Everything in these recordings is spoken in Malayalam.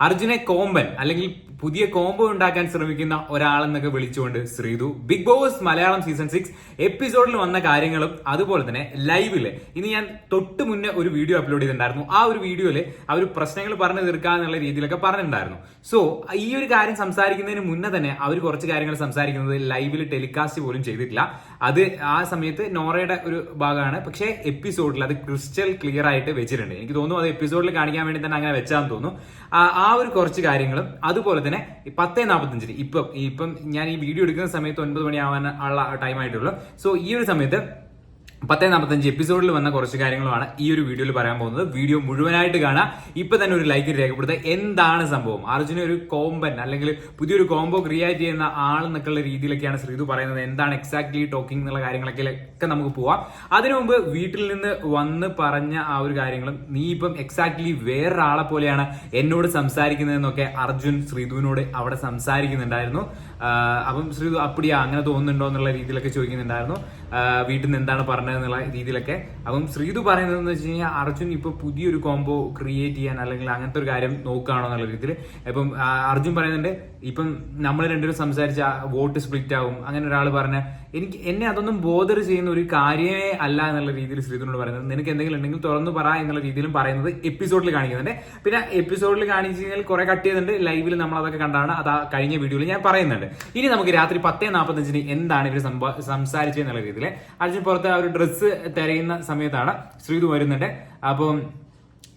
അർജുനെ കോമ്പൻ അല്ലെങ്കിൽ പുതിയ കോംബോ ഉണ്ടാക്കാൻ ശ്രമിക്കുന്ന ഒരാളെന്നൊക്കെ വിളിച്ചുകൊണ്ട് Sreethu big boss Malayalam season six എപ്പിസോഡിൽ വന്ന കാര്യങ്ങളും അതുപോലെ തന്നെ ലൈവിൽ ഇനി ഞാൻ തൊട്ട് മുന്നേ ഒരു വീഡിയോ അപ്ലോഡ് ചെയ്തിട്ടുണ്ടായിരുന്നു. ആ ഒരു വീഡിയോയിൽ അവർ പ്രശ്നങ്ങൾ പറഞ്ഞു തീർക്കാന്നുള്ള രീതിയിലൊക്കെ പറഞ്ഞിട്ടുണ്ടായിരുന്നു. സോ ഈ ഒരു കാര്യം സംസാരിക്കുന്നതിന് മുന്നേ തന്നെ അവർ കുറച്ച് കാര്യങ്ങൾ സംസാരിക്കുന്നത് ലൈവിൽ ടെലികാസ്റ്റ് പോലും ചെയ്തിട്ടില്ല. അത് ആ സമയത്ത് നോറയുടെ ഒരു ഭാഗമാണ്. പക്ഷേ എപ്പിസോഡിൽ അത് ക്രിസ്റ്റൽ ക്ലിയർ ആയിട്ട് വെച്ചിട്ടുണ്ട്. എനിക്ക് തോന്നുന്നു അത് എപ്പിസോഡിൽ കാണിക്കാൻ വേണ്ടി തന്നെ അങ്ങനെ വെച്ചാന്ന് തോന്നുന്നു. ആ- ഒരു കുറച്ച് കാര്യങ്ങളും അതുപോലെ തന്നെ പത്തേ നാൽപ്പത്തഞ്ചിന് ഇപ്പം ഇപ്പം ഞാൻ ഈ വീഡിയോ എടുക്കുന്ന സമയത്ത് ഒൻപത് മണിയാവാൻ ഉള്ള ടൈം ആയിട്ടുള്ളൂ. സോ ഈ ഒരു സമയത്ത് പത്തേ നാൽപ്പത്തഞ്ച് എപ്പിസോഡിൽ വന്ന കുറച്ച് കാര്യങ്ങളാണ് ഈ ഒരു വീഡിയോയിൽ പറയാൻ പോകുന്നത്. വീഡിയോ മുഴുവനായിട്ട് കാണാം. ഇപ്പൊ തന്നെ ഒരു ലൈക്ക് രേഖപ്പെടുത്തുക. എന്താണ് സംഭവം? അർജുന ഒരു കോമ്പൻ അല്ലെങ്കിൽ പുതിയൊരു കോംബോ ക്രിയേറ്റ് ചെയ്യുന്ന ആൾ എന്നൊക്കെയുള്ള രീതിയിലൊക്കെയാണ് ശ്രീതു പറയുന്നത്. എന്താണ് എക്സാക്ട്ലി ടോക്കിംഗ് എന്നുള്ള കാര്യങ്ങളൊക്കെ നമുക്ക് പോവാം. അതിനു മുമ്പ് വീട്ടിൽ നിന്ന് വന്ന് പറഞ്ഞ ആ ഒരു കാര്യങ്ങളും നീ ഇപ്പം എക്സാക്ട്ലി വേറൊരാളെ പോലെയാണ് എന്നോട് സംസാരിക്കുന്നതെന്നൊക്കെ അർജുൻ ശ്രീതുവിനോട് അവിടെ സംസാരിക്കുന്നുണ്ടായിരുന്നു. അപ്പം ശ്രീതു അപ്പടിയാ അങ്ങനെ തോന്നുന്നുണ്ടോ? എന്നുള്ള രീതിയിലൊക്കെ ചോദിക്കുന്നുണ്ടായിരുന്നു. വീട്ടിൽ നിന്ന് എന്താണ് പറഞ്ഞത് എന്നുള്ള രീതിയിലൊക്കെ. അപ്പം ശ്രീതു പറയുന്നത് എന്ന് വെച്ച് കഴിഞ്ഞാൽ അർജുൻ ഇപ്പൊ പുതിയൊരു കോംബോ ക്രിയേറ്റ് ചെയ്യാൻ അല്ലെങ്കിൽ അങ്ങനത്തെ ഒരു കാര്യം നോക്കുകയാണോ എന്നുള്ള രീതിയിൽ. ഇപ്പം അർജുൻ പറയുന്നുണ്ട് ഇപ്പം നമ്മൾ രണ്ടുപേരും സംസാരിച്ച വോട്ട് സ്പ്ലിറ്റ് ആവും. അങ്ങനെ ഒരാൾ പറഞ്ഞ എനിക്ക് എന്നെ അതൊന്നും ബോധർ ചെയ്യുന്ന ഒരു കാര്യമേ അല്ല എന്നുള്ള രീതിയിൽ ശ്രീധുനോട് പറയുന്നത്. നിനക്ക് എന്തെങ്കിലും ഉണ്ടെങ്കിൽ തുറന്നു പറ എന്നുള്ള രീതിയിലും പറയുന്നത് എപ്പിസോഡിൽ കാണിക്കുന്നുണ്ട്. പിന്നെ എപ്പിസോഡിൽ കാണിച്ചു കഴിഞ്ഞാൽ കുറെ കട്ട് ചെയ്യുന്നുണ്ട് ലൈവിൽ നമ്മൾ അതൊക്കെ കണ്ടാണ്. അത് കഴിഞ്ഞ വീഡിയോയിൽ ഞാൻ പറയുന്നുണ്ട്. ഇനി നമുക്ക് രാത്രി പത്തേ നാൽപ്പത്തഞ്ചിന് എന്താണ് ഇവർ സംസാരിച്ചത് എന്നുള്ള രീതിയിൽ അർജുൻ പുറത്ത് ആ ഒരു ഡ്രസ്സ് തിരയുന്ന സമയത്താണ് ശ്രീതു വരുന്നുണ്ട്. അപ്പം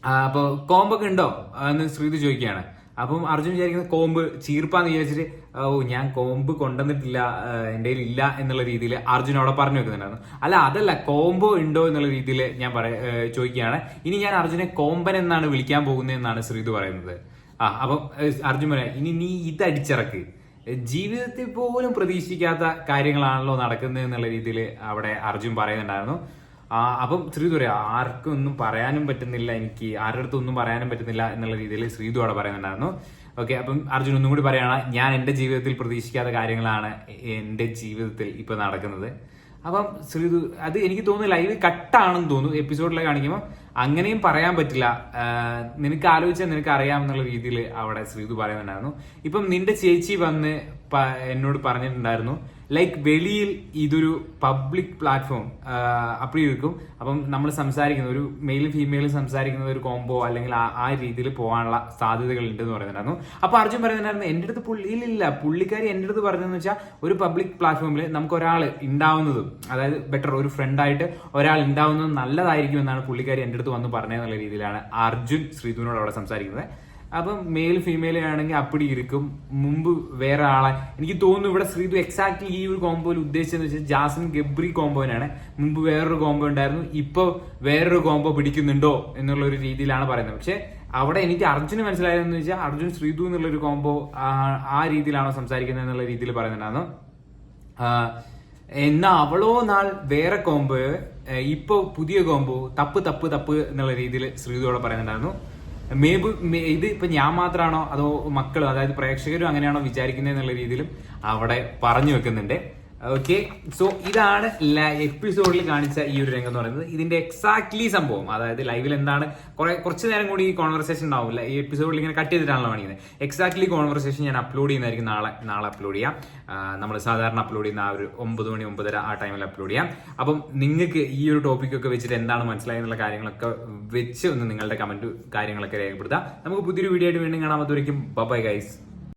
അപ്പോൾ അപ്പൊ കോമ്പൊക്കെ ഉണ്ടോ? എന്ന് ശ്രീതു ചോദിക്കുകയാണ്. അപ്പം അർജുൻ വിചാരിക്കുന്ന കോമ്പ് ചീർപ്പാന്ന് വിചാരിച്ചിട്ട് ഓ ഞാൻ കോമ്പ് കൊണ്ടുവന്നിട്ടില്ല എന്റെ കയ്യിൽ ഇല്ല എന്നുള്ള രീതിയിൽ അർജുൻ അവിടെ പറഞ്ഞു വെക്കുന്നുണ്ടായിരുന്നു. അല്ല അതല്ല കോംബോ ഉണ്ടോ എന്നുള്ള രീതിയിൽ ഞാൻ പറയ ചോദിക്കുകയാണ്. ഇനി ഞാൻ അർജുനെ കോമ്പൻ എന്നാണ് വിളിക്കാൻ പോകുന്നത് എന്നാണ് ശ്രീതു പറയുന്നത്. ആ അപ്പം അർജുൻ പറയാം ഇനി നീ ഇത് അടിച്ചിറക്ക് ജീവിതത്തിൽ പോലും പ്രതീക്ഷിക്കാത്ത കാര്യങ്ങളാണല്ലോ നടക്കുന്നത് എന്നുള്ള രീതിയിൽ അവിടെ അർജുൻ പറയുന്നുണ്ടായിരുന്നു. അപ്പം ശ്രീതു പറയാം ആർക്കും ഒന്നും പറയാനും പറ്റുന്നില്ല. എനിക്ക് ആരുടെ അടുത്തും ഒന്നും പറയാനും പറ്റുന്നില്ല എന്നുള്ള രീതിയിൽ ശ്രീതു അവിടെ പറയുന്നുണ്ടായിരുന്നു. ഓക്കെ അപ്പം അർജുൻ ഒന്നും കൂടി പറയണ ഞാൻ എന്റെ ജീവിതത്തിൽ പ്രതീക്ഷിക്കാത്ത കാര്യങ്ങളാണ് എന്റെ ജീവിതത്തിൽ ഇപ്പൊ നടക്കുന്നത്. അപ്പം ശ്രീതു അത് എനിക്ക് തോന്നുന്നു ലൈവ് കട്ടാണെന്ന് തോന്നുന്നു. എപ്പിസോഡിലെ കാണിക്കുമ്പോൾ അങ്ങനെയും പറയാൻ പറ്റില്ല. നിനക്ക് ആലോചിച്ചാൽ നിനക്ക് അറിയാം എന്നുള്ള രീതിയിൽ അവിടെ ശ്രീതു പറയുന്നുണ്ടായിരുന്നു. ഇപ്പം നിന്റെ ചേച്ചി വന്ന് എന്നോട് പറഞ്ഞിട്ടുണ്ടായിരുന്നു ലൈക്ക് വെളിയിൽ ഇതൊരു പബ്ലിക് പ്ലാറ്റ്ഫോം ഇരിക്കും. അപ്പം നമ്മൾ സംസാരിക്കുന്ന ഒരു മെയിലും ഫീമെയിലും സംസാരിക്കുന്ന ഒരു കോംബോ അല്ലെങ്കിൽ ആ- രീതിയിൽ പോകാനുള്ള സാധ്യതകൾ ഉണ്ട് എന്ന് പറയുന്നുണ്ടായിരുന്നു. അപ്പൊ അർജുൻ പറയുന്നുണ്ടായിരുന്നു എന്റെ അടുത്ത് പുള്ളിയിലില്ല പുള്ളിക്കാരി എന്റെ അടുത്ത് പറഞ്ഞതെന്ന് വെച്ചാൽ ഒരു പബ്ലിക് പ്ലാറ്റ്ഫോമിൽ നമുക്ക് ഒരാൾ ഉണ്ടാവുന്നതും അതായത് ബെറ്റർ ഒരു ഫ്രണ്ടായിട്ട് ഒരാൾ ഉണ്ടാവുന്നതും നല്ലതായിരിക്കും എന്നാണ് പുള്ളിക്കാരി എന്റെ അടുത്ത് വന്ന് പറഞ്ഞെന്നുള്ള രീതിയിലാണ് അർജുൻ ശ്രീധുവിനോട് അവിടെ സംസാരിക്കുന്നത്. അപ്പം മെയിൽ ഫീമെയിൽ ആണെങ്കിൽ അപ്പടി ഇരിക്കും. മുമ്പ് വേറെ ആളെ. എനിക്ക് തോന്നുന്നു ഇവിടെ ശ്രീധു എക്സാക്ട്ലി ഈ ഒരു കോമ്പോയിൽ ഉദ്ദേശിച്ചെന്ന് വെച്ചാൽ ജാസിൻ ഗബ്രി കോമ്പോനാണ് മുമ്പ് വേറൊരു കോമ്പോ ഉണ്ടായിരുന്നു. ഇപ്പൊ വേറൊരു കോമ്പോ പിടിക്കുന്നുണ്ടോ എന്നുള്ള ഒരു രീതിയിലാണ് പറയുന്നത്. പക്ഷേ അവിടെ എനിക്ക് അർജുന് മനസ്സിലായതെന്ന് വെച്ചാൽ അർജുൻ ശ്രീധു എന്നുള്ള ഒരു കോമ്പോ ആ രീതിയിലാണോ സംസാരിക്കുന്നത് എന്നുള്ള രീതിയിൽ പറയുന്നുണ്ടായിരുന്നു. എന്നാ അവളോ നാൾ വേറെ കോംബോ ഇപ്പൊ പുതിയ കോംബോ തപ്പ് തപ്പ് തപ്പ് എന്നുള്ള രീതിയിൽ ശ്രീതയോടെ പറയുന്നുണ്ടായിരുന്നു. മേബ് ഇത് ഇപ്പൊ ഞാൻ മാത്രമാണോ അതോ മക്കളോ അതായത് പ്രേക്ഷകരും അങ്ങനെയാണോ വിചാരിക്കുന്നത് എന്നുള്ള രീതിയിലും അവിടെ പറഞ്ഞു വെക്കുന്നുണ്ട്. ഓക്കെ സോ ഇതാണ് എപ്പിസോഡിൽ കാണിച്ച ഈ ഒരു രംഗം എന്ന് പറയുന്നത്. ഇതിന്റെ എക്സാക്ട്ലി സംഭവം അതായത് ലൈവിൽ എന്താണ് കുറെ കുറച്ച് നേരം കൂടി ഈ കോൺവെർസേഷൻ ഉണ്ടാവില്ല ഈ എപ്പിസോഡിൽ ഇങ്ങനെ കട്ട് ചെയ്തിട്ടാണല്ലോ കാണിക്കുന്നത്. എക്സാക്ട്ലി കോൺവെർസേഷൻ ഞാൻ അപ്ലോഡ് ചെയ്യുന്നതായിരിക്കും നാളെ നാളെ അപ്ലോഡ് ചെയ്യാം. നമ്മൾ സാധാരണ അപ്ലോഡ് ചെയ്യുന്ന ആ ഒരു ഒമ്പത് മണി ഒമ്പതര ആ ടൈമിൽ അപ്ലോഡ് ചെയ്യാം. അപ്പം നിങ്ങൾക്ക് ഈ ഒരു ടോപ്പിക്കൊക്കെ വെച്ചിട്ട് എന്താണ് മനസ്സിലായെന്നുള്ള കാര്യങ്ങളൊക്കെ വെച്ച് ഒന്ന് നിങ്ങളുടെ കമന്റ് കാര്യങ്ങളൊക്കെ രേഖപ്പെടുത്താം. നമുക്ക് പുതിയൊരു വീഡിയോ ആയിട്ട് വീണ്ടും കാണാൻ പറ്റുമായിരിക്കും ബൈ ഗൈസ്